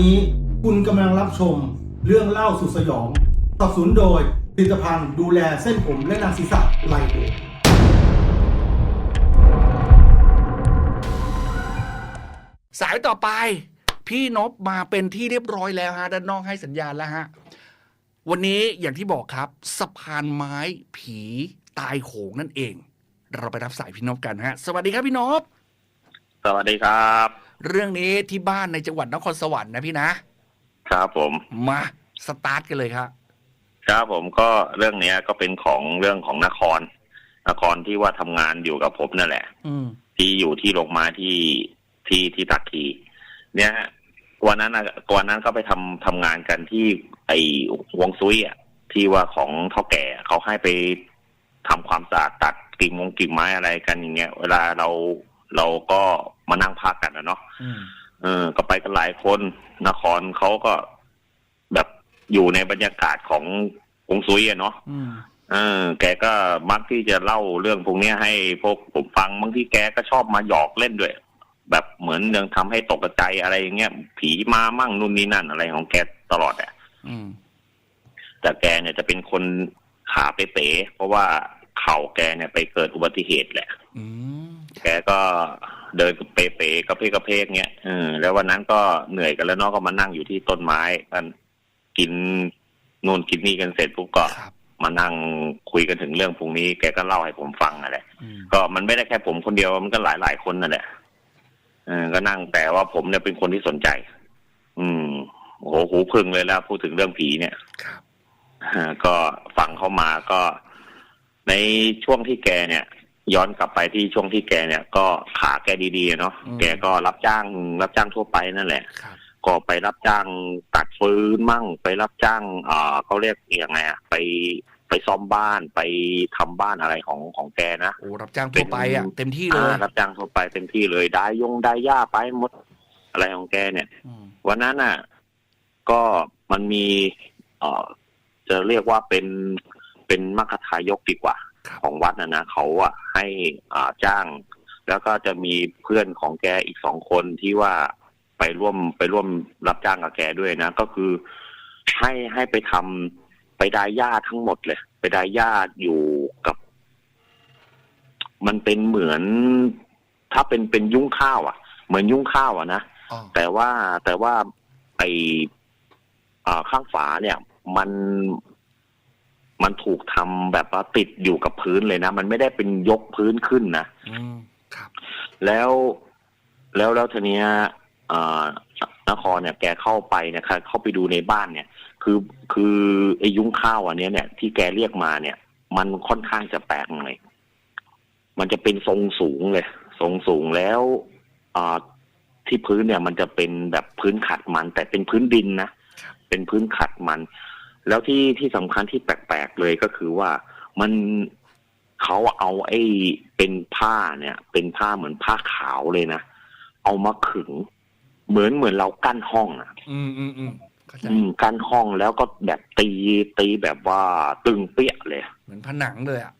นี้คุณกำลังรับชมเรื่องเล่าสุดสยองสนับสนุนโดยผลิตภัณฑ์ดูแลเส้นผมและหนังศีรษะไลโอสายต่อไป พี่นบมาเป็นที่เรียบร้อยแล้วฮะด้านนอกให้สัญญาณแล้วฮะ วันนี้อย่างที่บอกครับสะพานไม้ผีตายโหงนั่นเอง เราไปรับสายพี่นบกันฮะ สวัสดีครับพี่นบสวัสดีครับ เรื่องนี้ที่บ้านในจังหวัดนครสวรรค์นะพี่นะ ครับผมมาสตาร์ทกันเลยครับครับผมก็เรื่องเนี้ยก็เป็นของเรื่องของนคร นครที่ว่าทำงานอยู่กับผมนั่นแหละ อืมที่อยู่ที่โรงไม้ที่ที่ที่ตักทีเนี่ยวันนั้นน่ะวันนั้นก็ไปทำทำงานกันที่ไอ้วงซุยอะที่ว่าของเท่าแก่เขาให้ไปทำความสะอาดตัดกิ่งมงกิ่งไม้อะไรกันอย่างเงี้ย เวลาเรา เราก็มานั่งพักกันนะเนาะอืมเออ ก็ไปกันหลายคนนครเขาก็แบบอยู่ในบรรยากาศของวงซุยอะเนาะอืมเออ แกก็มักที่จะเล่าเรื่องพวกเนี้ยให้พวกผมฟังบางทีแกก็ชอบมาหยอกเล่นด้วย แบบเหมือนยังทำให้ตกใจอะไรอย่างเงี้ยผีมามั่งนู่นนี่นั่นอะไรของแกตลอดอะอืมแต่แกเนี่ยจะเป็นคนขาเป๋ๆเพราะว่าเข่าแกเนี่ยไปเกิดอุบัติเหตุแหละอืม แกก็เดินเป๋ๆกระเพกกระเพกเงี้ยเออแล้ววันนั้นก็เหนื่อยกันแล้วเนาะก็มานั่งอยู่ที่ต้นไม้กันกินนู่นกินนี่กันเสร็จปุ๊บก็ครับมานั่งคุยกันถึงเรื่องพวกนี้ แกก็เล่าให้ผมฟังนั่นแหละอืมก็มันไม่ได้แค่ผมคนเดียวมันก็หลายหลายๆคนนั่นแหละเออก็นั่งแต่ว่าผมเนี่ยเป็นคนที่สนใจ อืมโอ้โหหูพึ่งเลยแล้วพูดถึงเรื่องผีเนี่ยครับอ่าก็ฟังเข้ามาก็ ในช่วงที่แกเนี่ย ย้อนกลับไปที่ช่วงที่แกเนี่ย ก็ขาแกดีๆเนาะแกก็รับจ้างรับจ้างทั่วไปนั่นแหละครับก็ไปรับจ้างตัดฟืนมั่ง ไปรับจ้างอ่าเขาเรียกยังไงอะไปไปซ่อมบ้านไปทำบ้านอะไรของของแกนะโอ้รับจ้างทั่วไปอะเต็มที่เลยอ่ารับจ้างทั่วไปเต็มที่เลยได้ยงได้ย่าไปหมดอะไรของแกเนี่ยอืมวันนั้นน่ะ ก็มันมี เอ่อจะเรียกว่าเป็นเป็นมรรคทายกดีกว่าครับ ของวัดนะนะเขาอะให้อ่าจ้าง แล้วก็จะมีเพื่อนของแกอีกสองคนที่ว่าไปร่วมไปร่วมรับจ้างกับแกด้วยนะ ก็คือให้ให้ไปทำไปได้ย่าทั้งหมดเลย ไปได้ย่าอยู่กับ มันเป็นเหมือน ถ้าเป็นเป็นยุ้งข้าวอะเหมือนยุ้งข้าวอะนะอ๋อแต่ว่าแต่ว่าไออ่าข้างฝาเนี่ย มัน มันถูกทำแบบว่าติดอยู่กับพื้นเลยนะ มันไม่ได้เป็นยกพื้นขึ้นนะอืมครับแล้วแล้วแล้วทีเนี้ยอ่านครเนี่ยแกเข้าไปเนี่ยค่ะเข้าไปดูในบ้านเนี่ย คือคือไอ้ยุ้งข้าวอันเนี้ยเนี่ย ที่แกเรียกมาเนี่ย มันค่อนข้างจะแปลกหน่อยมันจะเป็นทรงสูงเลย ทรงสูงแล้วอ่าที่พื้นเนี่ย มันจะเป็นแบบพื้นขัดมัน แต่เป็นพื้นดินนะครับเป็นพื้นขัดมัน แล้วที่ที่สำคัญที่แปลกๆเลยก็คือว่ามันเขาเอาไอ้เป็นผ้าเนี่ย เป็นผ้าเหมือนผ้าขาวเลยนะเอามาขึง เหมือนเหมือนเรากั้นห้องอะอืมอืมอืมเข้าใจอืมกั้นห้องแล้วก็แบบตีตีแบบว่าตึงเปี้ยเลย เหมือนผนังเลยอะ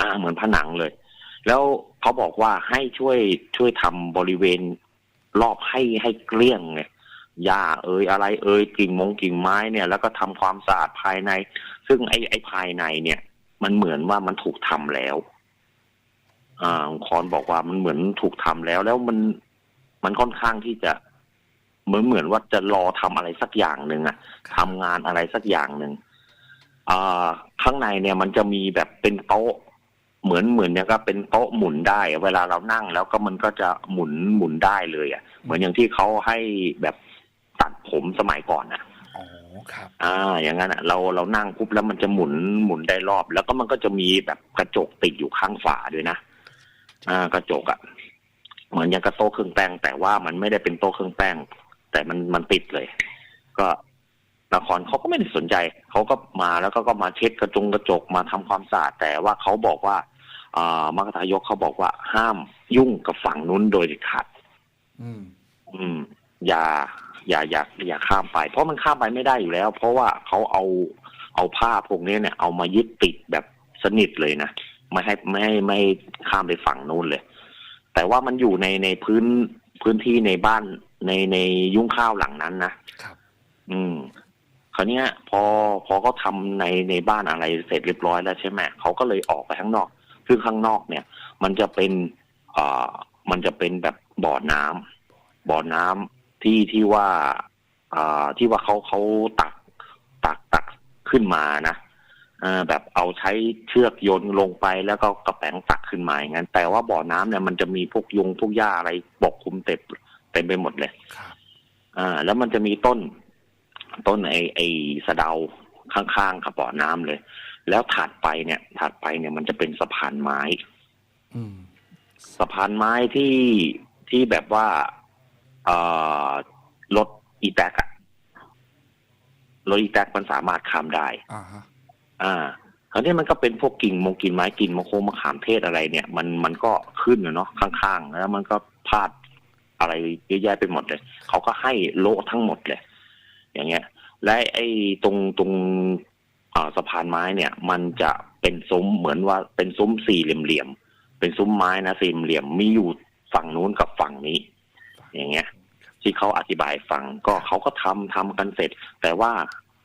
อ่าเหมือนผนังเลย แล้วเขาบอกว่าให้ช่วยช่วยทำบริเวณรอบให้ให้เกลี้ยงไง หญ้าเอ่ยอะไรเอ่ยกิ่งมงกิ่งไม้เนี่ย แล้วก็ทำความสะอาดภายใน ซึ่งไอ้ไอ้ภายในเนี่ย มันเหมือนว่ามันถูกทำแล้ว อ่าคอนบอกว่ามันเหมือนถูกทำแล้ว แล้วมันมันค่อนข้างที่จะเหมือนเหมือนว่าจะรอทำอะไรสักอย่างหนึ่งอะทำงานอะไรสักอย่างหนึ่งอ่าข้างในเนี่ยมันจะมีแบบเป็นโต๊ะเหมือนเหมือนเนี่ยก็เป็นโต๊ะหมุนได้ เวลาเรานั่งแล้วก็มันก็จะหมุนหมุนได้เลยอะ เหมือนอย่างที่เขาให้แบบ ตัดผมสมัยก่อนอะอ๋อครับอ่าอย่างนั้นอะเราเรานั่งปุ๊บแล้วมันจะหมุนหมุนได้รอบ แล้วก็มันก็จะมีแบบกระจกติดอยู่ข้างฝาด้วยนะอ่ากระจกอะเหมือนอย่างกระโต๊ะเครื่องแป้ง แต่ว่ามันไม่ได้เป็นโต๊ะเครื่องแป้ง แต่มันมันติดเลย ก็ละครเขาก็ไม่ได้สนใจเขาก็มาแล้วก็ก็มาเช็ดกระจงกระจกมาทำความสะอาดแต่ว่าเขาบอกว่าอ่ามรรคทายกเขาบอกว่าห้ามยุ่งกับฝั่งนู้นโดยเด็ดขาดอืม อืม อย่า อย่าอย่าอย่าข้ามไป เพราะมันข้ามไปไม่ได้อยู่แล้ว เพราะว่าเขาเอาเอาผ้าพวกนี้เนี่ย เอามายึดติดแบบสนิทเลยนะไม่ให้ไม่ให้ไม่ให้ข้ามไปฝั่งนู้นเลย แต่ว่ามันอยู่ในในพื้นพื้นที่ในบ้านในในยุ้งข้าวหลังนั้นนะครับ อืมคราวเนี้ย พอพอเขาทำในในบ้านอะไรเสร็จเรียบร้อยแล้วใช่ไหมเขาก็เลยออกไปข้างนอกซึ่งข้างนอกเนี่ย มันจะเป็นเอ่อมันจะเป็นแบบบ่อน้ำบ่อน้ำ ที่ที่ว่าเอ่อที่ว่าเขาเขาตักตักตักขึ้นมานะเอ่อแบบเอาใช้เชือกโยนลงไปแล้วก็กระแป้งตักขึ้นมาอย่างนั้น แต่ว่าบ่อน้ำเนี่ยมันจะมีพวกยุงพวกหญ้าอะไรปกคลุมเต็มเต็มไปหมดเลยครับอ่า แล้วมันจะมีต้น ต้นไอไอสะเดาข้างๆกับบ่อน้ำเลย แล้วถัดไปเนี่ย ถัดไปเนี่ยมันจะเป็นสะพานไม้อืมสะพานไม้ที่ที่แบบว่าเอ่อ รถอีแตกอะรถอีแตกมันสามารถข้ามได้อ่าฮะอ่าคราวนี้มันก็เป็นพวกกิ่งมงกิ่งไม้กิ่งมะโคงมะขามเทศอะไรเนี่ย มันมันก็ขึ้นอะเนาะข้างๆ แล้วมันก็พาดอะไรเยอะแยะไปหมดเลย เขาก็ให้โละทั้งหมดเลย อย่างเงี้ย และไอ้ตรงตรงอ่าสะพานไม้เนี่ย มันจะเป็นซุ้มเหมือนว่าเป็นซุ้มสี่เหลี่ยมๆเป็นซุ้มไม้นะสี่เหลี่ยมมีอยู่ฝั่งนู้นกับฝั่งนี้ อย่างเงี้ย ที่เขาอธิบายฟังก็เขาก็ทำทำกันเสร็จ แต่ว่า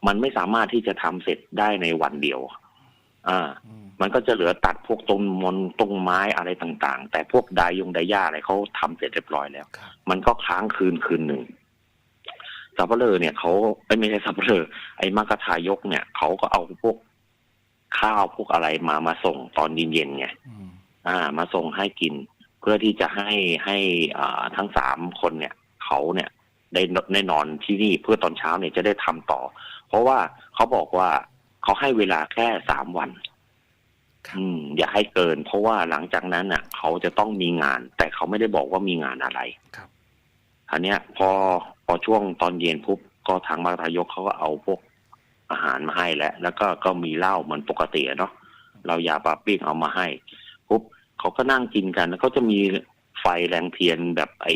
มันไม่สามารถที่จะทำเสร็จได้ในวันเดียว อ่าอืมมันก็จะเหลือตัดพวกต้นมนต้นไม้อะไรต่าง ๆ แต่พวกไดายงไดย่าอะไรเขาทำเสร็จเรียบร้อยแล้วครับมันก็ค้างคืนคืนหนึ่งสับเปลือเนี่ยเขาเอ้ยไม่ใช่สับเปลือไอ้มักกะทายกเนี่ยเขาก็เอาพวกข้าวพวกอะไรมามาส่งตอนเย็นๆไงอืมอ่า มาส่งให้กิน เพื่อที่จะให้ให้อ่าทั้งสามคนเนี่ย เขาเนี่ยได้ได้นอนที่นี่เพื่อตอนเช้าเนี่ยจะได้ทำต่อ เพราะว่าเขาบอกว่าเขาให้เวลาแค่สามวันครับอืม อย่าให้เกิน เพราะว่าหลังจากนั้นน่ะ เขาจะต้องมีงาน แต่เขาไม่ได้บอกว่ามีงานอะไรครับอันเนี้ย พอพอช่วงตอนเย็นปุ๊บก็ทางมรทายกเขาก็เอาพวกอาหารมาให้แล้ว แล้วก็ก็มีเหล้าเหมือนปกติอะเนาะเรายาปลาปิ้งเอามาให้ปุ๊บเขาก็นั่งกินกัน แล้วก็จะมี ไฟแรงเทียนแบบไอ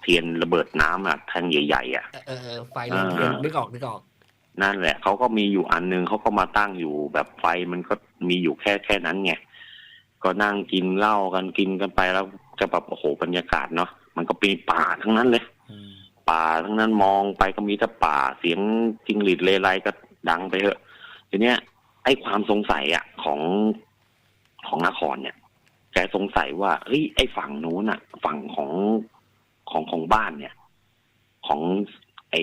เทียนระเบิดน้ำอะแท่งใหญ่ๆอะเออเออไฟแรงเทียนอ่านึนึกออกนึกออก นั่นแหละเขาก็มีอยู่อันนึงเขาก็มาตั้งอยู่แบบไฟมันก็มีอยู่แค่แค่นั้นไงก็นั่งกินเหล้ากันกินกันไปแล้วจะแบบโอ้โหบรรยากาศเนาะมันก็เป็นป่าทั้งนั้นเลยอืมป่าทั้งนั้นมองไปก็มีแต่ป่าเสียงจิงหรีดเลไลก็ดังไปเถอะทีเนี้ยไอ้ความสงสัยอะของของนครเนี่ยแกสงสัยว่าเฮ้ยไอ้ฝั่งนู้นอะฝั่งของของของบ้านเนี่ย ของไอ้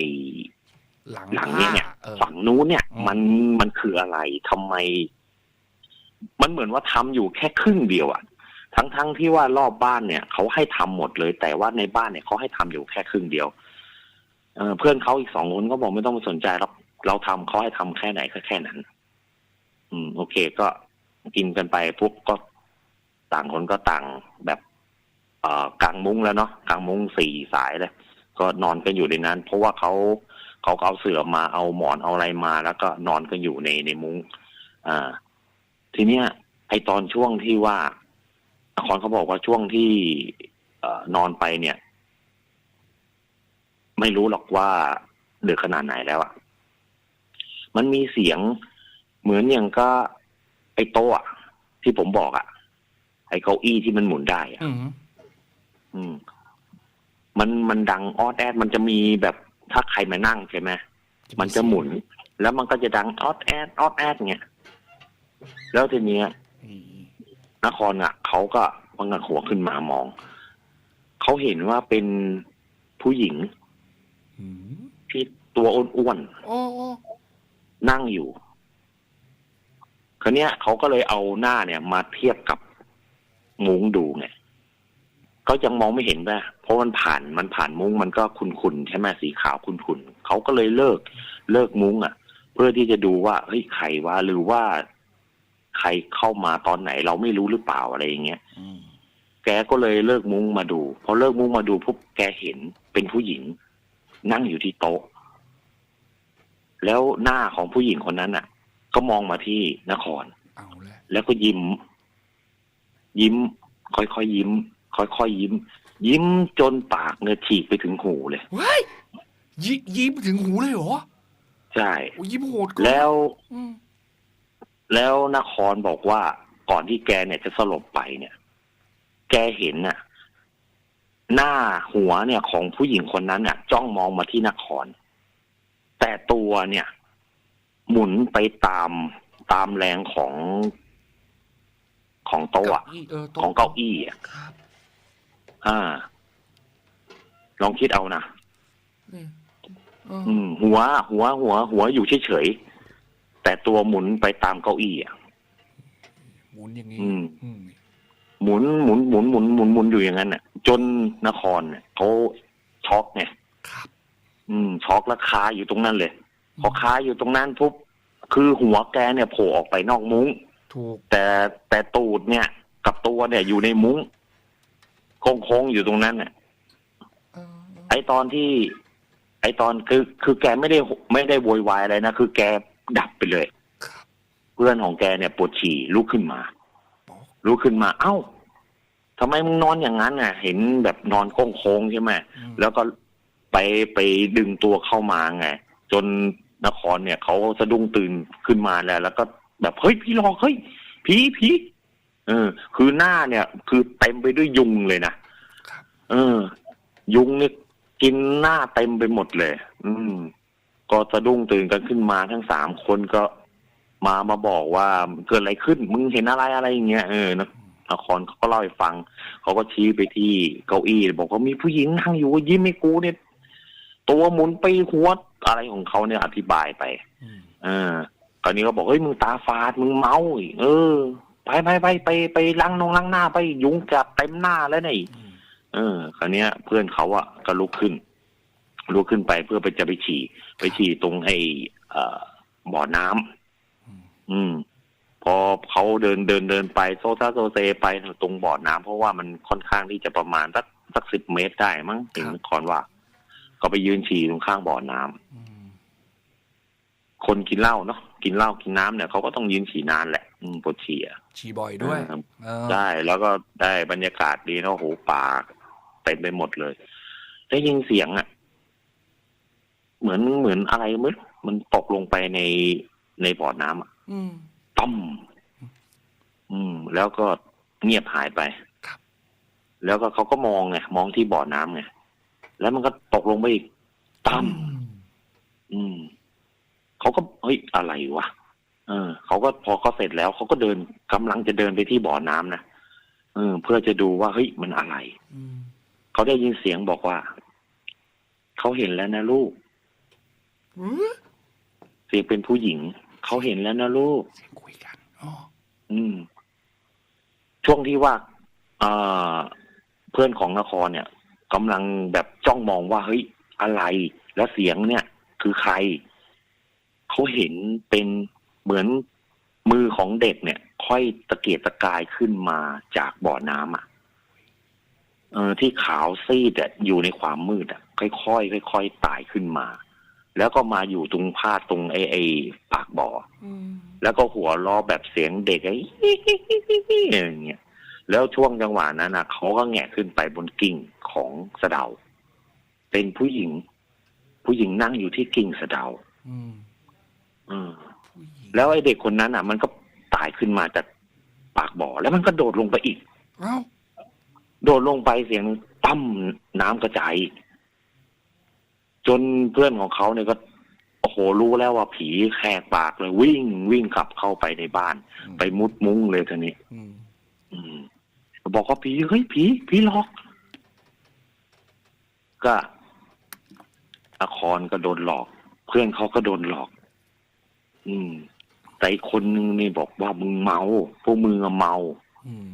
หลังหลังเนี้ยเนี่ยผ้าเออฝั่งนู้นเนี่ยอืมมันมันคืออะไรทำไม มันเหมือนว่าทำอยู่แค่ครึ่งเดียวอะทั้งทั้งที่ว่ารอบบ้านเนี่ยเขาให้ทำหมดเลย แต่ว่าในบ้านเนี่ยเขาให้ทำอยู่แค่ครึ่งเดียวเออเพื่อนเขาอีกสองคนก็บอกไม่ต้องไปสนใจหรอกเราทำเขาให้ทำแค่ไหนก็แค่นั้น อืม โอเค ก็กินกันไปปุ๊บก็ ต่างคนก็ต่างแบบเอ่อกางมุ้งแล้วเนาะกลางมุ้งสี่สายเลย ก็นอนกันอยู่ในนั้น เพราะว่าเขาเขาเอาเสื่อมาเอาหมอนเอาอะไรมา แล้วก็นอนกันอยู่ในในมุ้งอ่า ทีเนี้ย ไอตอนช่วงที่ว่านครเขาบอกว่าช่วงที่เอนอนไปเนี่ย ไม่รู้หรอกว่าเดึกขนาดไหนแล้วอะมันมีเสียงเหมือนอย่างก็ไอโต๊ะอะที่ผมบอกอะ ไอเก้าอี้ที่มันหมุนได้อะอืมอืม มันมันดังออดแอดมันจะมีแบบถ้าใครมานั่งใช่ไหมมันจะหมุน แล้วมันก็จะดังออดแอดออดแอดเงี้ยแล้วทีเนี้ยอืมนครอะเขาก็พังกหัวขึ้นมามอง เขาเห็นว่าเป็นผู้หญิงอืมที่ตัวอ้วนโอ้โอ้ๆนั่งอยู่คราวเนี้ยเขาก็เลยเอาหน้าเนี่ย มาเทียบกับ มุ้งดูไงเขายังมองไม่เห็นป่ะเพราะมันผ่านมันผ่านมุ้งมันก็คุนๆใช่ไหมสีขาวคุนๆเขาก็เลยเลิกเลิกมุ้งอะ เพื่อที่จะดูว่าเฮ้ยใครวะหรือว่าใครเข้ามาตอนไหนเราไม่รู้หรือเปล่าอะไรอย่างเงี้ยอืมแกก็เลยเลิกมุ้งมาดูพอเลิกมุ้งมาดูปุ๊บแกเห็นเป็นผู้หญิง นั่งอยู่ที่โต๊ะ แล้วหน้าของผู้หญิงคนนั้นน่ะ ก็มองมาที่นครเอาแล้วแล้วก็ยิ้ม ยิ้ม ค่อยๆยิ้ม ค่อยๆยิ้ม ยิ้มจนปากเนี่ยฉีกไปถึงหูเลยเว้ยยิยิ้มถึงหูเลยเหรอใช่โอ้ยิ้มโหดเกินแล้วอืมแล้วนครบอกว่าก่อนที่แกเนี่ยจะสลบไปเนี่ย แกเห็นน่ะ หน้าหัวเนี่ยของผู้หญิงคนนั้นเนี่ยจ้องมองมาที่นคร แต่ตัวเนี่ย หมุนไปตามตามแรงของ ของโต๊ะอะเก้าอี้เออของเก้าอี้อะครับอ่า ลองคิดเอานะนี่เออออืม หัว หัว หัว หัวอยู่เฉยๆแต่ตัวหมุนไปตามเก้าอี้อะหมุนอย่างนี้อืมอืมหมุนหมุนหมุนหมุนหมุนหมุนอยู่อย่างนั้นน่ะ จนนครเนี่ยเขาช็อกไงครับ อืมช็อกแล้วคาอยู่ตรงนั้นเลยพอคาอยู่ตรงนั้นปุ๊บคือหัวแกเนี่ยโผล่ออกไปนอกมุ้ง ถูกแต่แต่ตูดเนี่ย กับตัวเนี่ยอยู่ในมุ้งโค้งๆอยู่ตรงนั้นเนี่ยเออไอตอนที่ ไอตอนคือ คือแกไม่ได้ไม่ได้โวยวายอะไรนะคือแกดับไปเลยครับเพื่อนของแกเนี่ยปวดฉี่ลุกขึ้นมาบอกลุกขึ้นมา เอ้าทำไมมึงนอนอย่างนั้นน่ะ เห็นแบบนอนโค้งๆใช่ไหมอืมแล้วก็ไปไปดึงตัวเข้ามาไงจนนครเนี่ยเขาสะดุ้งตื่นขึ้นมาแล้ว แล้วก็ แบบเฮ้ยพี่หลอกเฮ้ยผีผีเออ คือหน้าเนี่ย คือเต็มไปด้วยยุงเลยนะครับเออ ยุงเนี่ยกินหน้าเต็มไปหมดเลย อืม ก็สะดุ้งตื่นกันขึ้นมาทั้งสามคนก็มามาบอกว่าเกิดอะไรขึ้น มึงเห็นอะไรอะไรอย่างเงี้ยเออนนครเขาก็เล่าให้ฟัง เขาก็ชี้ไปที่เก้าอี้บอกว่ามีผู้หญิงนั่งอยู่ยิ้มให้กูเนี่ยตัวหมุนไปหัวอะไรของเขาเนี่ยอธิบายไปอืมเออ คราวนี้ก็บอกเฮ้ยมึงตาฟาดมึงเมาอีกเออ ไปไปไปไปไปล้างนงล้างหน้าไปยุงจับเต็มหน้าแล้วนี่อืมเออคราวเนี้ยเพื่อนเขาอะก็ลุกขึ้นลุกขึ้นไปเพื่อไปจะไปฉี่ ไปฉี่ตรงไอ้เอ่อบ่อน้ำอืมอืม พอเขาเดินเดินเดินไปโซซาโซเซไปตรงบ่อน้ำเพราะว่ามันค่อนข้างที่จะประมาณสักสักสิบเมตรได้มั้งถึงนครว่า ก็ไปยืนฉี่ตรงข้างบ่อน้ำอืมคนกินเหล้าเนาะ กินเหล้ากินน้ำเนี่ยเขาก็ต้องยืนฉี่นานแหละอืมปวดฉี่อะฉี่บ่อยด้วยเออเออได้แล้วก็ได้บรรยากาศดีเนาะโหป่าเต็มไปหมดเลย ได้ยินเสียงอะ่ะ เหมือนเหมือนอะไรมึดมันตกลงไปในในบ่อน้ำอะอืมต้อมอืม แล้วก็เงียบหายไปครับ แล้วก็เขาก็มองไงมองที่บ่อน้ำไงแล้วมันก็ตกลงไปอีกตั้มอืม เขาก็เฮ้ยอะไรวะเออเขาก็พอเขาเสร็จแล้วเขาก็เดินกำลังจะเดินไปที่บ่อน้ำนะเออ เพื่อจะดูว่าเฮ้ยมันอะไรอืมเขาได้ยินเสียงบอกว่าเขาเห็นแล้วนะลูกอืมเสียงเป็นผู้หญิงเขาเห็นแล้วนะลูกเสียงคุยกันอ๋ออืม ช่วงที่ว่าเอ่อเพื่อนของนครเนี่ยกำลังแบบจ้องมองว่าเฮ้ยอะไร แล้วเสียงเนี่ย คือใคร เขาเห็นเป็นเหมือนมือของเด็กเนี่ย ค่อยตะเกียกตะกายขึ้นมาจากบ่อน้ำอะเออที่ขาวซีดอะอยู่ในความมืดอะ ค่อยๆค่อยๆไต่ขึ้นมา แล้วก็มาอยู่ตรงพาดตรงไอ้ไอ้ปากบ่ออืมแล้วก็หัวล้อแบบเสียงเด็กไอ้อย่างเงี้ยแล้วช่วงจังหวะนั้นนะเขาก็แงะขึ้นไปบนกิ่งของสะเดา เป็นผู้หญิง ผู้หญิงนั่งอยู่ที่กิ่งสะเดาอืมอืมผู้หญิง แล้วไอ้เด็กคนนั้นอะ มันก็ตายขึ้นมาจากปากบ่อ แล้วมันก็โดดลงไปอีกเอ้าโดดลงไปเสียงตั้มน้ำกระจายจนเพื่อนของเขาเนี่ยก็โอ้โหรู้แล้วว่าผีแหกปากเลย วิ่งวิ่งกลับเข้าไปในบ้าน ไปมุดมุ้งเลยทีนี้อืมอืมบอกว่าผีเฮ้ยผีผีหลอก ก็อาคอนก็โดนหลอก เพื่อนเขาก็โดนหลอก อืม แต่อีกคนนึงนี่บอกว่ามึงเมาพวกมึงอะเมาอืม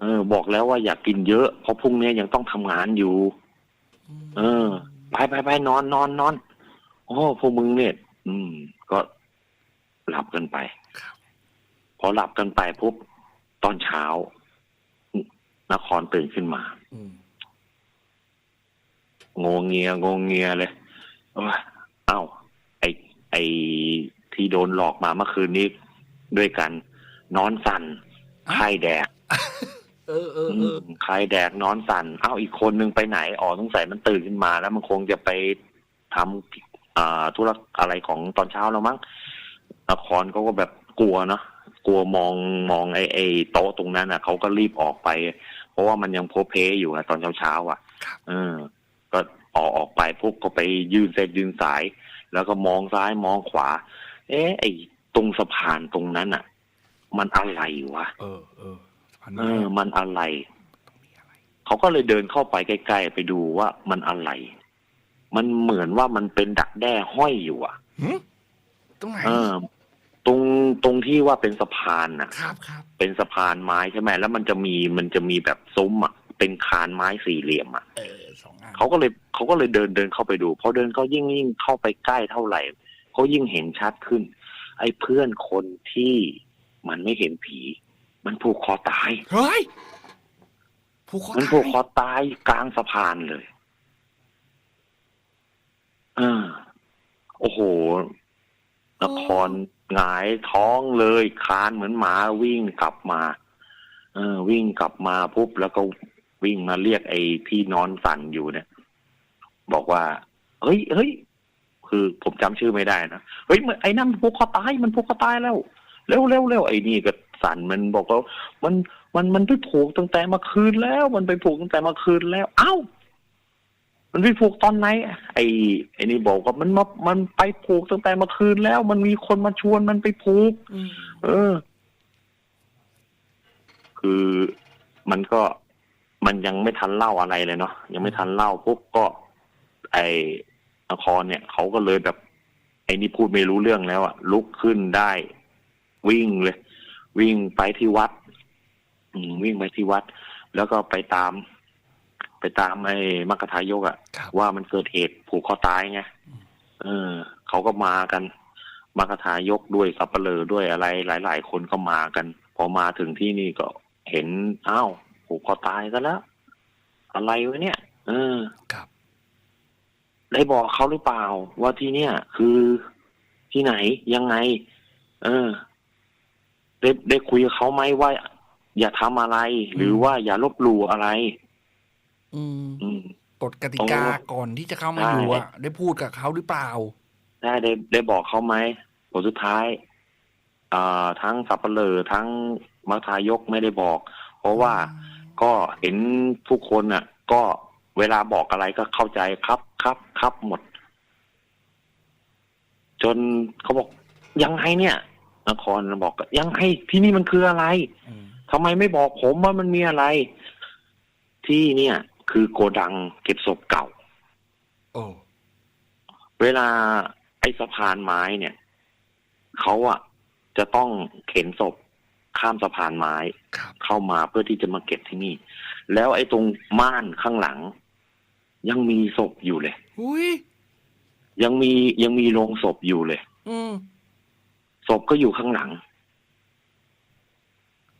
เออ บอกแล้วว่าอย่ากกินเยอะ เพราะพรุ่งนี้ยังต้องทำงานอยู่ เออไปไปไปนอนนอนนอนโอ้พวกมึงเนี่ยอืม ก็หลับกันไปครับพอหลับกันไปปุ๊บตอนเช้านครตื่นขึ้นมาอืมงงเงียงงเงียเลยโอ้ยเอ้าไอไอ ที่โดนหลอกมาเมื่อคืนนี้ ด้วยกันนอนสันไข้แดกเออเออเออมไข้แดกนอนสันเอ้าอีกคนนึงไปไหนอ๋อสงสัยมันตื่นขึ้นมา แล้วมันคงจะไปทำอ่าธุระอะไรของตอนเช้าแล้วมั้งนครเขาก็แบบกลัวเนาะกลัวมองมองไอไอโต๊ะตรงนั้นอะเขาก็รีบออกไปพราะว่ามันยังโพเพอยู่อะตอนเช้าๆอะครับเออ ก็ออกออกไปพวกก็ไปยืนเส้นยืนสาย แล้วก็มองซ้ายมองขวา เอ๊ะไอ้ตรงสะพานตรงนั้นอะ มันอะไรวะเออเออสะพานเอไม้อมันอะไรตรงนี้อะไรเขาก็เลยเดินเข้าไปใกล้ๆไปดูว่ามันอะไร มันเหมือนว่ามันเป็นดักแด้ห้อยอยู่อะหึตรงไหนเออ ตรงตรงที่ว่าเป็นสะพานน่ะ ครับครับเป็นสะพานไม้ใช่ไหมแล้วมันจะมีมันจะมีแบบซุ้มอะเป็นคานไม้สี่เหลี่ยมอะเออสองอันเขาก็เลยเขาก็เลยเดินเดินเข้าไปดูพอเดินเขายิ่งยิ่งเข้าไปใกล้เท่าไหร่ เขายิ่งเห็นชัดขึ้น ไอ้เพื่อนคนที่มันไม่เห็นผี มันผูกคอตายเฮ้ยผูกคอมันตายผูกคอตายกลางสะพานเลยเออโอ้โหนครหงายท้องเลยคลานเหมือนหมาวิ่งกลับมาเออวิ่งกลับมาปุ๊บแล้วก็วิ่งมาเรียกไอ้ที่นอนสั่นอยู่เนี่ย บอกว่า เฮ้ยเฮ้ย คือผมจำชื่อไม่ได้นะเฮ้ยมันไอ้นั่นมันผูกคอตายมันผูกคอตายแล้วเร็วเร็วเร็วไอ้นี่ก็สั่นมันบอกว่ามันมันมันไปผูกตั้งแต่เมื่อคืนแล้ว มันไปผูกตั้งแต่เมื่อคืนแล้ว เอ้า มันไปผูกตอนไหนไอ้ไอ้นี่บอกว่ามันมามันไปผูกตั้งแต่เมื่อคืนแล้ว มันมีคนมาชวนมันไปผูกอืมเออ คือมันก็มันยังไม่ทันเล่าอะไรเลยเนาะยังไม่ทันเล่าปุ๊บก็ ไอ้ นครเนี่ยเขาก็เลยแบบไอ้นี่พูดไม่รู้เรื่องแล้วอะลุกขึ้นได้ วิ่งเลย วิ่งไปที่วัดอืมวิ่งไปที่วัด แล้วก็ไปตาม ไปตามไอ้มัคคทายกอะครับว่ามันเกิดเหตุผูกคอตายไงเออเขาก็มากันมากระทายกด้วยสับเปลือด้วยอะไร หลาย ๆ คนก็มากัน พอมาถึงที่นี่ก็เห็นอ้าวผูกคอตายซะแล้วอะไรวะเนี่ย เออครับ ได้บอกเขาหรือเปล่า ว่าที่เนี่ย คือที่ไหนยังไง เออ ได้ได้คุยกับเขาไหมว่า อย่าทำอะไร หรือว่าอย่าลบหลู่อะไร อืม อืมกฎกติกาก่อนที่จะเข้ามาอยู่อะ ได้พูดกับเขาหรือเปล่าได้ได้ได้บอกเขาไหมผลสุดท้ายอ่าทั้งสับเปลือทั้งมัคทายกไม่ได้บอก เพราะว่าก็เห็นทุกคนน่ะ ก็ เวลาบอกอะไรก็เข้าใจครับครับครับหมด จนเขาบอกยังไงเนี่ยนครบอกยังไงที่นี่มันคืออะไรอืมทำไมไม่บอกผมว่ามันมีอะไร ที่เนี่ย คือโกดังเก็บศพเก่าโอ้เวลาไอ้สะพานไม้เนี่ยเขาอะจะต้องเข็นศพข้ามสะพานไม้ครับเข้ามาเพื่อที่จะมาเก็บที่นี่ แล้วไอ้ตรงม่านข้างหลัง ยังมีศพอยู่เลยอุ้ยยังมียังมีโรงศพอยู่เลย อืมศพก็อยู่ข้างหลัง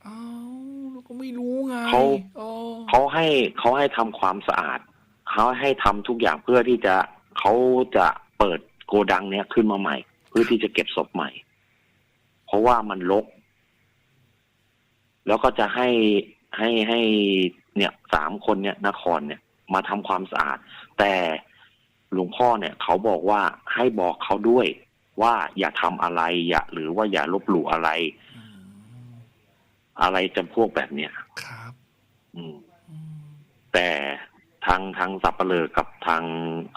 เอ้าเราก็ไม่รู้ไงเขา อ๋อเขาให้เขาให้ทำความสะอาด เขาให้ทำทุกอย่างเพื่อที่จะเขาจะเปิดโกดังเนี้ยขึ้นมาใหม่ เพื่อที่จะเก็บศพใหม่ เพราะว่ามันรก แล้วก็จะให้ให้ให้เนี่ยสามคนเนี่ยนครเนี่ย มาทำความสะอาด แต่หลวงพ่อเนี่ย เขาบอกว่าให้บอกเขาด้วยว่าอย่าทำอะไร อย่าหรือว่าอย่าลบหลู่อะไรอืมอะไรจำพวกแบบเนี้ยครับอืมอืม แต่ทางทางสับเปลือกับทาง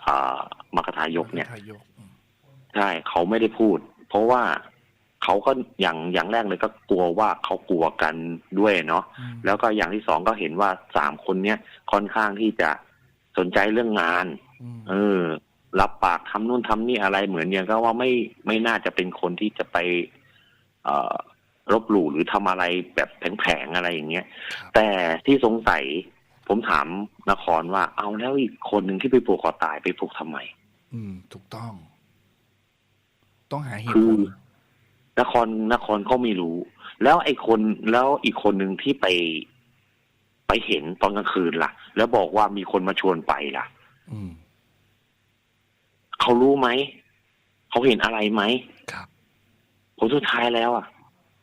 อ่ามรรคทายกเนี่ยทายกอืมใช่เขาไม่ได้พูด เพราะว่า เขาก็อย่างอย่างแรกเลยก็กลัวว่าเขากลัวกันด้วยเนาะอืมแล้วก็อย่างที่สองก็เห็นว่าสามคนเนี้ยค่อนข้างที่จะสนใจเรื่องงานอืมเออ รับปากทำนู่นทำนี่อะไรเหมือนอย่างก็ว่าไม่ไม่น่าจะเป็นคนที่จะไป เอ่อลบหลู่หรือทำอะไรแบบแผลงๆอะไรอย่างเงี้ยครับแต่ที่สงสัย ผมถามนครว่า เอาแล้วอีกคนหนึ่งที่ไปผูกคอตายไปผูกทำไม อืม ถูกต้อง ต้องหาเหตุคืผอล นครนครก็ไม่รู้ แล้วไอ้คนแล้วอีกคนหนึ่งที่ไป ไปเห็นตอนกลางคืนล่ะ แล้วบอกว่ามีคนมาชวนไปล่ะอืมเขารู้ไหมเขาเห็นอะไรไหมครับผลสุดท้ายแล้ว อะ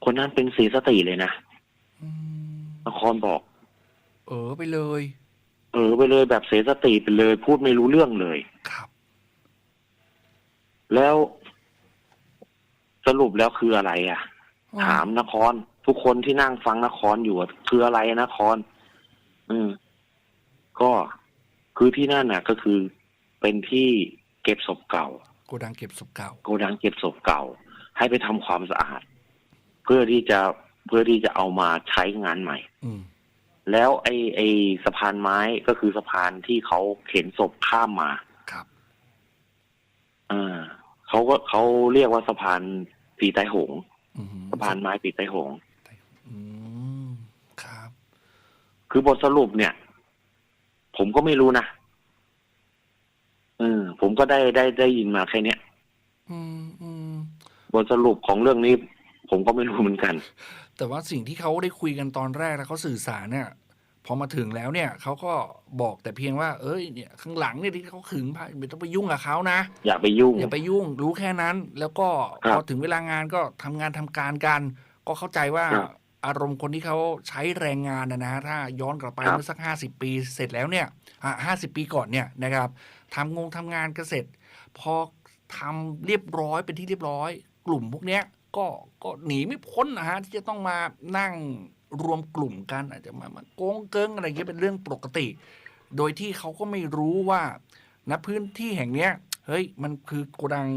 คนนั้นเป็นสีสติเลยนะอืมนครบอก เออไปเลย เออไปเลยแบบเสียสติไปเลย พูดไม่รู้เรื่องเลยครับ แล้ว สรุปแล้วคืออะไรอะ ถามนคร ทุกคนที่นั่งฟังนครอยู่อะคืออะไรนคร อืม ก็คือที่นั่นน่ะ ก็คือเป็นที่เก็บศพเก่า โกดังเก็บศพเก่า โกดังเก็บศพเก่า ให้ไปทำความสะอาด เพื่อที่จะเพื่อที่จะเอามาใช้งานใหม่ อืม แล้วไอ้ไอ้สะพานไม้ก็คือสะพานที่เขาเข็นศพข้ามมาครับอ่า เขาก็เขาเรียกว่าสะพานปีไตหงส์อืมสะพานไม้ปีไตหงส์อืมครับ คือบทสรุปเนี่ย ผมก็ไม่รู้นะเออผมก็ได้ได้ได้ยินมาแค่เนี้ยอืมอืมบทสรุปของเรื่องนี้ ผมก็ไม่รู้เหมือนกัน แต่ว่าสิ่งที่เขาได้คุยกันตอนแรกแล้วเขาสื่อสารเนี่ย พอมาถึงแล้วเนี่ยเขาก็บอกแต่เพียงว่า เอ้ยเนี่ยข้างหลังเนี่ยที่เขาขึงผ้าไม่ต้องไปยุ่งกับเขานะ อย่าไปยุ่ง อย่าไปยุ่งรู้แค่นั้น แล้วก็ครัพบอถึงเวลางานก็ทำงานทำการกัน ก็เข้าใจว่าครับอารมณ์คนที่เขาใช้แรงงานนะนะถ้าย้อนกลับไปครับเมื่อสักห้าสิบปีเสร็จแล้วเนี่ยห้าสิบปีก่อนเนี่ยนะครับทำงงทำงานก็เสร็จ พอทำเรียบร้อยเป็นที่เรียบร้อย กลุ่มพวกเนี้ยก็ก็หนีไม่พ้นนะฮะที่จะต้องมานั่ง รวมกลุ่มกันอาจจะมามาโกงเกิงอะไรอย่างเงี้ยเป็นเรื่องปกติ โดยที่เขาก็ไม่รู้ว่าณพื้นที่แห่งเนี้ยเฮ้ยมันคือโกดัง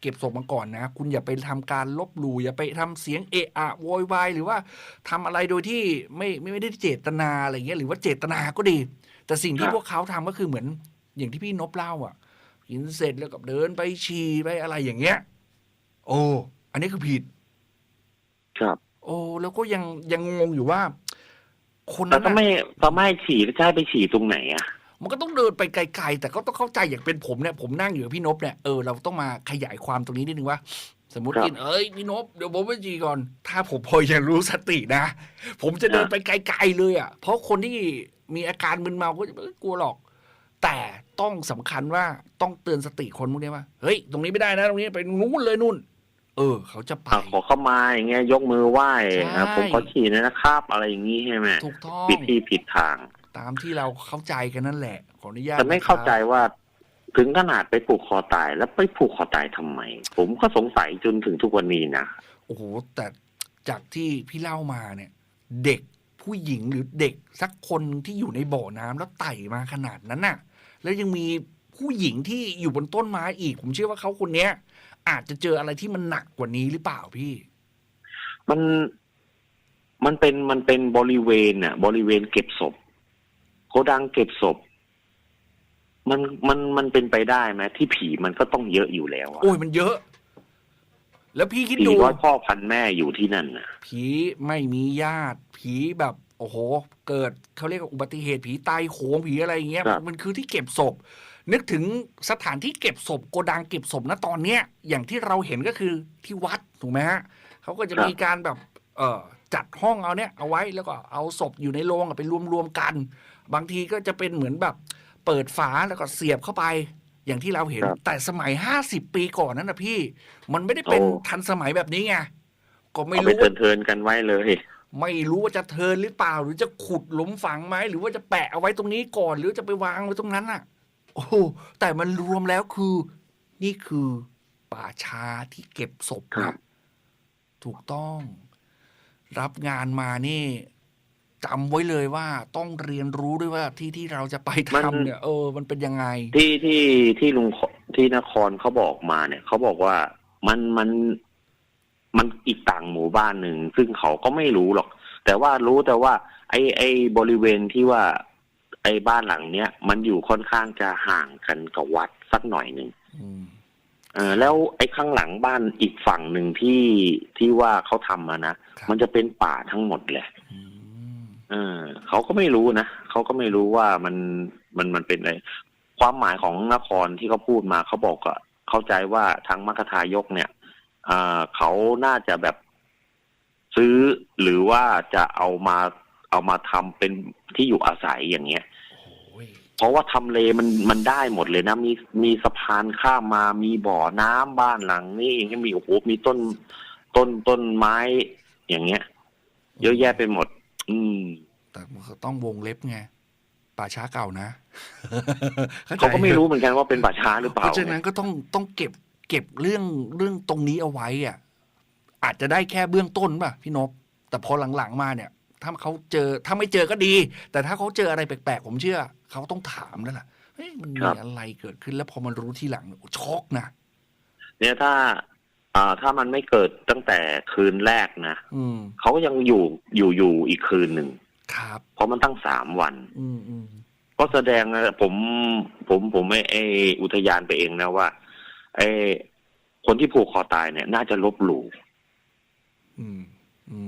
เก็บศพมาก่อนนะ คุณอย่าไปทำการลบหลู่อย่าไปทำเสียงเอะอะโวยวายหรือว่าทำอะไรโดยที่ไม่ไม่ไม่ได้เจตนาอะไรเงี้ยหรือว่าเจตนาก็ดี แต่สิ่งที่ครับพวกเขาทำก็คือเหมือนอย่างที่พี่นบเล่าอะกินเสร็จแล้วก็เดินไปฉี่ไปอะไรอย่างเงี้ย โอ้ อันนี้คือผิด ครับ โอ้แล้วก็ยังยังงงอยู่ว่า คนแต่นั้นถ้าน่ะไม่ถ้าไม่ฉี่แล้วจะให้ไปฉี่ตรงไหนอะ มันก็ต้องเดินไปไกลๆ แต่ก็ต้องเข้าใจอย่างเป็นผมเนี่ย ผมนั่งอยู่กับพี่นพเนี่ย เออ เราต้องมาขยายความตรงนี้นิดนึงว่า สมมติครับกิน เอ้ย พี่นพเดี๋ยวผมไปจีก่อน ถ้าผมพอยังรู้สตินะ ผมจะเดินอะ ไปไกลๆเลยอะ เพราะคนที่มีอาการมึนเมาก็จะไม่กลัวหรอก แต่ต้องสำคัญว่าต้องเตือนสติคนพวกนี้ว่า เฮ้ย ตรงนี้ไม่ได้นะ ตรงนี้ไปนู้นเลยนู่น เออ เขาจะไป อะขอเข้ามาอย่างเงี้ยยกมือไหว้ใช่นะผมขอฉี่หนอยนะครับ อะไรอย่างงี้ใช่ไหมถูกต้องผิดที่ผิดทาง ตามที่เราเข้าใจกันนั่นแหละ ขออนุญาตแต่ไม่นะครับเข้าใจว่า ถึงขนาดไปผูกคอตายแล้วไปผูกคอตายทำไม ผมก็สงสัยจนถึงทุกวันนี้นะโอ้โหแต่จากที่พี่เล่ามาเนี่ย เด็กผู้หญิงหรือเด็กสักคนที่อยู่ในบ่อน้ำแล้วไต่มาขนาดนั้นน่ะ แล้วยังมีผู้หญิงที่อยู่บนต้นไม้อีก ผมเชื่อว่าเขาคนเนี้ย อาจจะเจออะไรที่มันหนักกว่านี้หรือเปล่าพี่ มันมันเป็นมันเป็นบริเวณน่ะ บริเวณเก็บศพโกดังเก็บศพ มันมันมันเป็นไปได้ไหมที่ผีมันก็ต้องเยอะอยู่แล้วอะโอ้ยมันเยอะ แล้วพี่คิดผีดูร้อยพ่อพันแม่อยู่ที่นั่นน่ะ ผีไม่มีญาติ ผีแบบ โอ้โห เกิดเขาเรียกว่าอุบัติเหตุผีตายโหงผีอะไรอย่างเงี้ยครับ มันคือที่เก็บศพ นึกถึงสถานที่เก็บศพโกดังเก็บศพนะตอนเนี้ยอย่างที่เราเห็นก็คือที่วัดถูกไหมฮะเขาก็จะมีการแบบเออจัดห้องเอาเนี้ยเอาไว้แล้วก็เอาศพอยู่ในโรงอะไปรวมๆกัน บางทีก็จะเป็นเหมือนแบบเปิดฝาแล้วก็เสียบเข้าไปอย่างที่เราเห็นครับแต่สมัยห้าสิบปีก่อนนั้นนะพี่ มันไม่ได้เป็นโอ้ทันสมัยแบบนี้ไงก็ไม่เอาไปรู้ว่าเทินๆกันไว้เลยไม่รู้ว่าจะเทิร์นหรือเปล่า หรือจะขุดหลุมฝังไหมหรือว่าจะแปะเอาไว้ตรงนี้ก่อน หรือจะไปวางไว้ตรงนั้นน่ะ โอ้โหแต่มันรวมแล้วคือ นี่คือป่าช้าที่เก็บศพครันะบถูกต้อง รับงานมานี่จำไว้เลยว่าต้องเรียนรู้ด้วยว่าที่ที่เราจะไปทำเนี่ย เออ มันเป็นยังไง ที่ที่ที่ลุงขที่นครเขาบอกมาเนี่ยเขาบอกว่ามันมันมันอีกต่างหมู่บ้านหนึ่ง ซึ่งเขาก็ไม่รู้หรอก แต่ว่ารู้แต่ว่า ไอ้ไอ้บริเวณที่ว่า ไอ้บ้านหลังเนี้ยมันอยู่ค่อนข้างจะห่างกันกับวัดสักหน่อยหนึ่งอืมเออแล้วไอ้ข้างหลังบ้านอีกฝั่งหนึ่งที่ที่ว่าเขาทำมานะครับมันจะเป็นป่าทั้งหมดแหละอืมเออเขาก็ไม่รู้นะเขาก็ไม่รู้ว่ามันมันมันเป็นอะไรความหมายของนครที่เขาพูดมาเขาบอกก็เข้าใจว่าทางมรรคทายกเนี่ยอ่าเขาน่าจะแบบซื้อหรือว่าจะเอามาเอามาทำเป็นที่อยู่อาศัยอย่างเงี้ยโอ้ย เพราะว่าทำเลมันมันได้หมดเลยนะ มีมีสะพานข้ามมามีบ่อน้ำบ้านหลังนี้เองก็มีโอ้โหมีต้นต้นต้นไม้ อย่างเงี้ย เยอะแยะไปหมด อืม แต่มันก็ต้องวงเล็บไงป่าช้าเก่านะใจเขาก็ไม่รู้เหมือนกันว่าเป็นป่าช้าหรือเปเพล่าราะฉะนั้นก็ต้องต้องเก็บ เก็บเรื่องเรื่องตรงนี้เอาไว้อะ อาจจะได้แค่เบื้องต้นป่ะพี่นพแต่พอหลังๆมาเนี่ย ถ้าเขาเจอถ้าไม่เจอก็ดี แต่ถ้าเขาเจออะไรแปลกๆผมเชื่อเขาต้องถามนั่นแหละเฮ้ยมันครัมีบอะไรเกิดขึ้นแล้วพอมันรู้ทีหลังโอ้ช็อกนะเนี่ยถ้าอ่าถ้ามันไม่เกิดตั้งแต่คืนแรกนะอืมเขาก็ยังอยู่อยู่อยู่อีกคืนหนึ่งครับเพราะมันตั้งสามวัน อืมอืมก็แสดงนะผมผมผมไม่ไออุทยานไปเองนะว่าไอคนที่ผูกคอตายเนี่ย น่าจะลบหลู่อืมอืม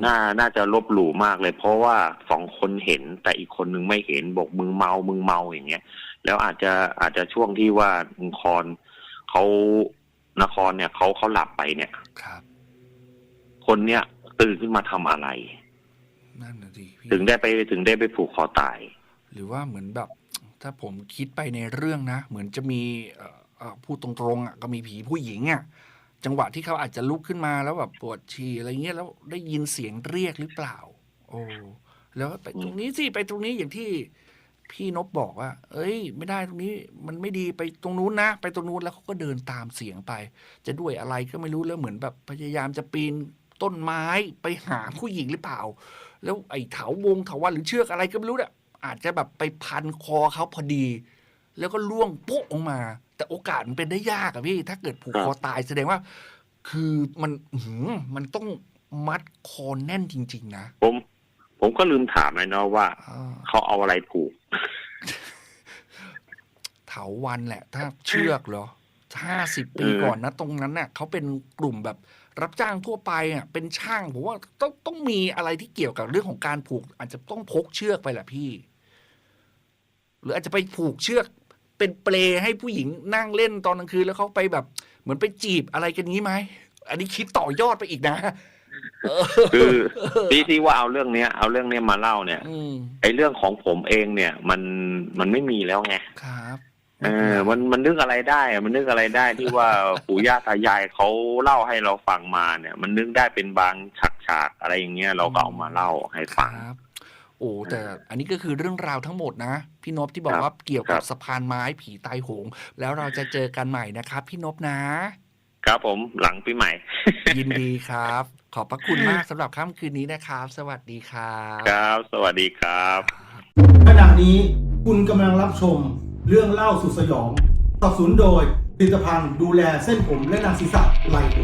น่าน่าจะลบหลู่มากเลย เพราะว่าสองคนเห็นแต่อีกคนนึงไม่เห็นบอกมึงเมามึงเมาอย่างเงี้ย แล้วอาจจะอาจจะช่วงที่ว่านครเขานครเนี่ยเขาเขาหลับไปเนี่ยครับ คนเนี่ยตื่นขึ้นมาทำอะไรนั่นนะดิพี่ถึงได้ไปถึงได้ไปผูกคอตาย หรือว่าเหมือนแบบ ถ้าผมคิดไปในเรื่องนะเหมือนจะมีเอ่อเอ่อพูดตรงๆอะก็มีผีผู้หญิงอะ จังหวะที่เขาอาจจะลุกขึ้นมาแล้วแบบปวดฉี่อะไรเงี้ยแล้วได้ยินเสียงเรียกหรือเปล่า โอ้แล้วไปตรงนี้สิไปตรงนี้อย่างที่พี่นบบอกว่า เอ้ย ไม่ได้ตรงนี้มันไม่ดีไปตรงนู้นนะ ไปตรงนู้นแล้วเขาก็เดินตามเสียงไป จะด้วยอะไรก็ไม่รู้แล้วเหมือนแบบพยายามจะปีนต้นไม้ไปหาผู้หญิงหรือเปล่า แล้วไอ้เถาวงเถาวันหรือเชือกอะไรก็ไม่รู้เนี่ยอาจจะแบบไปพันคอเขาพอดี แล้วก็ล่วงปุ๊บออกมา แต่โอกาสมันเป็นได้ยากอะพี่ ถ้าเกิดผูกครับคอตายแสดงว่า คือมันอื้อหือมันต้องมัดคอแน่นจริง ๆ นะ ผม ผมก็ลืมถามเลยเนาะว่าอ่าเขาเอาอะไรผูก เถาวันแหละ ถ้าเชือกเหรอห้าสิบปีเออก่อนนะ ตรงนั้นน่ะเขาเป็นกลุ่มแบบรับจ้างทั่วไปอะเป็นช่างผมว่าต้องต้องมีอะไรที่เกี่ยวกับเรื่องของการผูก อาจจะต้องพกเชือกไปแหละพี่ หรืออาจจะไปผูกเชือก เป็นเปลให้ผู้หญิงนั่งเล่นตอนกลางคืนแล้วเขาไปแบบ เหมือนไปจีบอะไรกันนี้ไหมอันนี้คิดต่อยอดไปอีกนะเออคือที่ที่ว่าเอาเรื่องเนี้ย เอาเรื่องเนี้ยมาเล่าเนี่ยอืมไอ้เรื่องของผมเองเนี่ย มันมันไม่มีแล้วไงครับเออมันมันนึกอะไรได้อะมันนึกอะไรได้ที่ว่าปู่ย่าตายายเขาเล่าให้เราฟังมาเนี่ย มันนึกได้เป็นบางฉากฉากๆอะไรอย่างเงี้ยเราก็เอามาเล่าให้คฟังรับ โอ้แต่อันนี้ก็คือเรื่องราวทั้งหมดนะ พี่นพที่บอกครับว่าเกี่ยวครักับบสะพานไม้ผีตายโหง แล้วเราจะเจอกันใหม่นะครับ พี่นพนะ ครับผมหลังปีใหม่ ยินดีครับ ขอบพระคุณมากสำหรับค่ำคืนนี้นะครับ สวัสดีครับ ครับ สวัสดีครับขณะนี้คุณกำลังรับชมเรื่องเล่าสุดสยองสนับสนุนโดยผลิตภัณฑ์ดูแลเส้นผมและหนังศีรษะไลโอ